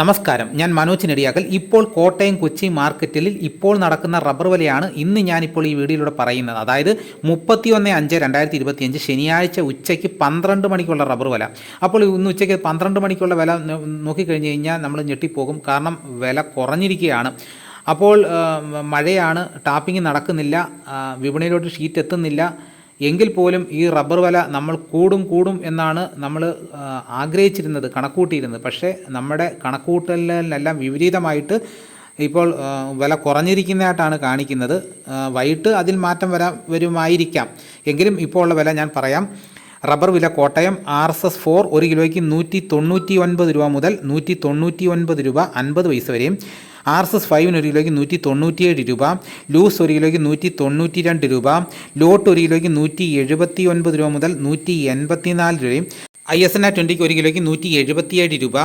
നമസ്കാരം. ഞാൻ മനോജ് നെടിയാക്കൽ. ഇപ്പോൾ കോട്ടയം കൊച്ചി മാർക്കറ്റിൽ ഇപ്പോൾ നടക്കുന്ന റബ്ബർ വിലയാണ് ഇന്ന് ഞാനിപ്പോൾ ഈ വീഡിയോയിലൂടെ പറയുന്നത്. അതായത് മുപ്പത്തി ഒന്ന് അഞ്ച് രണ്ടായിരത്തി ഇരുപത്തിയഞ്ച് ശനിയാഴ്ച ഉച്ചയ്ക്ക് പന്ത്രണ്ട് മണിക്കുള്ള റബ്ബർ വില. അപ്പോൾ ഇന്ന് ഉച്ചയ്ക്ക് പന്ത്രണ്ട് മണിക്കുള്ള വില നോക്കിക്കഴിഞ്ഞ് കഴിഞ്ഞാൽ നമ്മൾ ഞെട്ടിപ്പോകും. കാരണം വില കുറഞ്ഞിരിക്കുകയാണ്. അപ്പോൾ മഴയാണ് ടാപ്പിംഗ് നടക്കുന്നില്ല. വിപണിയിലോട്ട് ഷീറ്റ് എത്തുന്നില്ല. എങ്കിൽ പോലും ഈ റബ്ബർ വില നമ്മൾ കൂടും കൂടും എന്നാണ് നമ്മൾ ആഗ്രഹിച്ചിരുന്നത് കണക്കൂട്ടിയിരുന്നത്. പക്ഷേ നമ്മുടെ കണക്കൂട്ടലിനെല്ലാം വിപരീതമായിട്ട് ഇപ്പോൾ വില കുറഞ്ഞിരിക്കുന്നതായിട്ടാണ് കാണിക്കുന്നത്. വൈകിട്ട് അതിൽ മാറ്റം വരാ വരുമായിരിക്കാം. എങ്കിലും ഇപ്പോൾ ഉള്ള വില ഞാൻ പറയാം. റബ്ബർ വില Kottayam R S S four ഒരു കിലോയ്ക്ക് നൂറ്റി തൊണ്ണൂറ്റി ഒൻപത് രൂപ മുതൽ നൂറ്റി തൊണ്ണൂറ്റി ഒൻപത് രൂപ അൻപത് പൈസ വരെയും ആർ എസ് എസ് ഫൈവിന് ഒരു കിലോയ്ക്ക് നൂറ്റി തൊണ്ണൂറ്റിയേഴ് രൂപ ലൂസ് ഒരു കിലോയ്ക്ക് നൂറ്റി തൊണ്ണൂറ്റി രണ്ട് രൂപ ലോട്ട് ഒരു കിലോയ്ക്ക് നൂറ്റി എഴുപത്തി ഒൻപത് രൂപ മുതൽ നൂറ്റി എൺപത്തി നാല് രൂപയും ഐ എസ് എൻ ആ ട്വന്റിക്ക് ഒരു കിലോയ്ക്ക് നൂറ്റി എഴുപത്തിയേഴ് രൂപ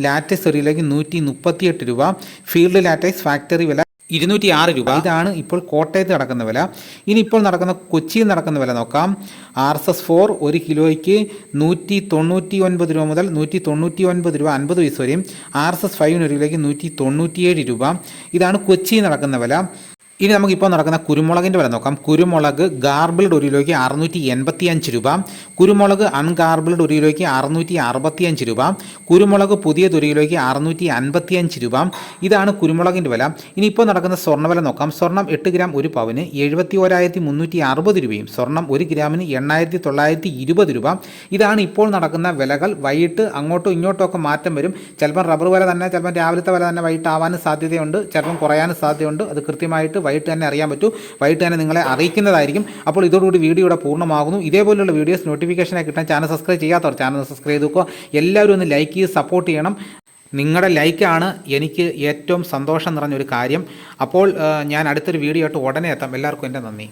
ലാറ്റസ് ഒരു കിലോയ്ക്ക് നൂറ്റി മുപ്പത്തിയെട്ട് രൂപ ഫീൽഡ് ലാറ്റൈസ് ഫാക്ടറി വില ഇരുന്നൂറ്റി ആറ് രൂപ. ഇതാണ് ഇപ്പോൾ കോട്ടയത്ത് നടക്കുന്ന വില. ഇനി ഇപ്പോൾ നടക്കുന്ന കൊച്ചിയിൽ നടക്കുന്ന വില നോക്കാം. ആർ എസ് എസ് ഫോർ ഒരു കിലോയ്ക്ക് നൂറ്റി തൊണ്ണൂറ്റി ഒൻപത് രൂപ മുതൽ നൂറ്റി തൊണ്ണൂറ്റി ഒൻപത് രൂപ അൻപത് പൈസ വരെയും. ആർ എസ് എസ് ഫൈവിന് ഒരു കിലോയ്ക്ക് നൂറ്റി തൊണ്ണൂറ്റിയേഴ് രൂപ. ഇതാണ് കൊച്ചിയിൽ നടക്കുന്ന വില. ഇനി നമുക്കിപ്പോൾ നടക്കുന്ന കുരുമുളകിന്റെ വില നോക്കാം. കുരുമുളക് ഗാർബിൾഡ് ഒരു കിലോയ്ക്ക് അറുന്നൂറ്റി എൺപത്തി അഞ്ച് രൂപ. കുരുമുളക് അൺഗാർബിൾഡ് ഒരു കിലോയ്ക്ക് അറുന്നൂറ്റി അറുപത്തി അഞ്ച് രൂപ. കുരുമുളക് പുതിയത് ഒരു കിലോയ്ക്ക് അറുന്നൂറ്റി അൻപത്തി അഞ്ച് രൂപ. ഇതാണ് കുരുമുളകിന്റെ വില. ഇനി ഇപ്പോൾ നടക്കുന്ന സ്വർണവില നോക്കാം. സ്വർണം എട്ട് ഗ്രാം ഒരു പവന് എഴുപത്തി ഓരായിരത്തി മുന്നൂറ്റി അറുപത് രൂപയും സ്വർണം ഒരു ഗ്രാമിന് എണ്ണായിരത്തി തൊള്ളായിരത്തി ഇരുപത് രൂപ. ഇതാണ് ഇപ്പോൾ നടക്കുന്ന വിലകൾ. വൈകിട്ട് അങ്ങോട്ടും ഇങ്ങോട്ടും ഒക്കെ മാറ്റം വരും. ചിലപ്പം റബ്ബർ വില തന്നെ ചിലപ്പം രാവിലത്തെ വില തന്നെ വൈകിട്ട് ആവാനും സാധ്യതയുണ്ട്. ചിലപ്പം കുറയാനും സാധ്യതയുണ്ട്. അത് കൃത്യമായിട്ട് വൈകിട്ട് തന്നെ അറിയാൻ പറ്റൂ. വൈകിട്ട് തന്നെ നിങ്ങളെ അറിയിക്കുന്നതായിരിക്കും. അപ്പോൾ ഇതോടുകൂടി വീഡിയോ ഇവിടെ പൂർണമാകുന്നു. ഇതേപോലുള്ള വീഡിയോസ് നോട്ടിഫിക്കേഷനായി കിട്ടാൻ ചാനൽ സബ്സ്ക്രൈബ് ചെയ്യാത്തവർ ചാനൽ സബ്സ്ക്രൈബ് ചെയ്ത് നോക്കുക എല്ലാവരും ഒന്ന് ലൈക്ക് ചെയ്ത് സപ്പോർട്ട് ചെയ്യണം. നിങ്ങളുടെ ലൈക്കാണ് എനിക്ക് ഏറ്റവും സന്തോഷം നിറഞ്ഞൊരു കാര്യം. അപ്പോൾ ഞാൻ അടുത്തൊരു വീഡിയോ ആയിട്ട് ഉടനെ എത്താം. എല്ലാവർക്കും എന്റെ നന്ദി.